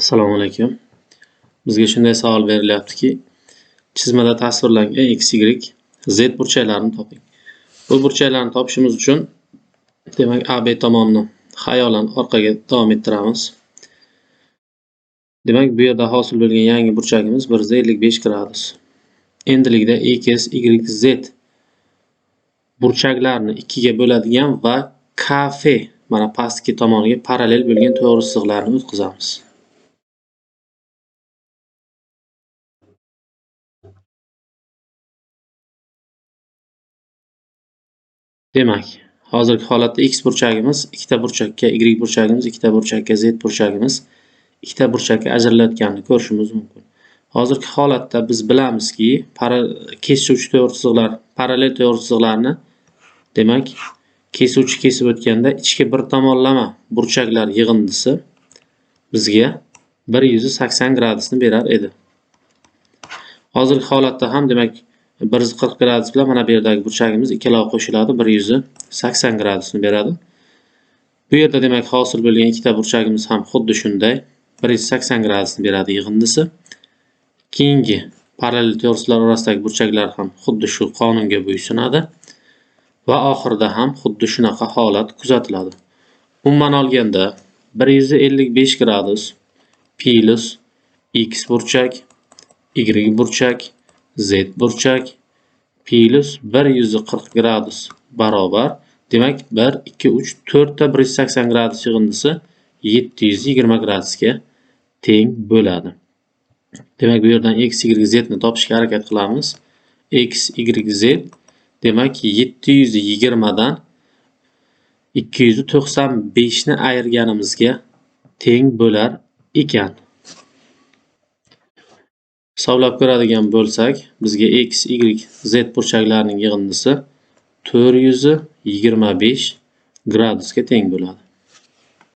Assalomu alaykum. Bizga shunday savol berilyaptiki, chizmada tasvirlangan x, y, z burchaklarini toping. Bu burchaklarni topishimiz uchun demak AB tomonni xayolan orqaga davom ettiramiz. Demak, bu yerda hosil bo'lgan yangi burchagimiz 155 gradus. Endilikda x, y, z burchaklarni ikkiga bo'ladigan va KF mana pastki tomoniga parallel bo'lgan to'g'ri chiziqlarni o'tkazamiz. Demak, hozirgi holatda x burchagimiz ikkita burchakka, y burchagimiz ikkita burchakka, z burchagimiz ikkita burchakka ajralayotganini ko'rishimiz mumkin. Hozirgi holatda biz bilamizki, kesuvchi to'g'ri chiziqlar, parallel to'g'ri chiziqlarni demak, kesuvchi kesib o'tganda ichki bir tomonlama burchaklar yig'indisi bizga 180 gradusni berar edi. Hozirgi holatda ham demak 140 gradus bilan mana bu yerdagi burchagimiz ikkalovi qo'shiladi 180 gradusni beradi. Bu yerda demak hosil bo'lgan ikkita burchagimiz ham xuddi shunday 180 gradusni beradi yig'indisi. Keyingi parallel to'g'rilar orasidagi burchaklar ham xuddi shu qonunga bo'ysunadi va oxirida ham xuddi shunaqa holat kuzatiladi. Umuman olganda 155 gradus plus x burchak, y burchak, z burchak plus 140 gradus barobar demak 1 2 3 4 ta 180 gradus yig'indisi 720 gradusga teng bo'ladi. Demak, bu yerdan x, y, z ni topishga harakat qilamiz. x, y, z demak 720 dan 295 ni ayirganimizga teng bo'lar ekan. Hisoblab ko'radigan bo'lsak, bizga x, y, z burchaklarining yig'indisi 425 gradusga teng bo'ladi.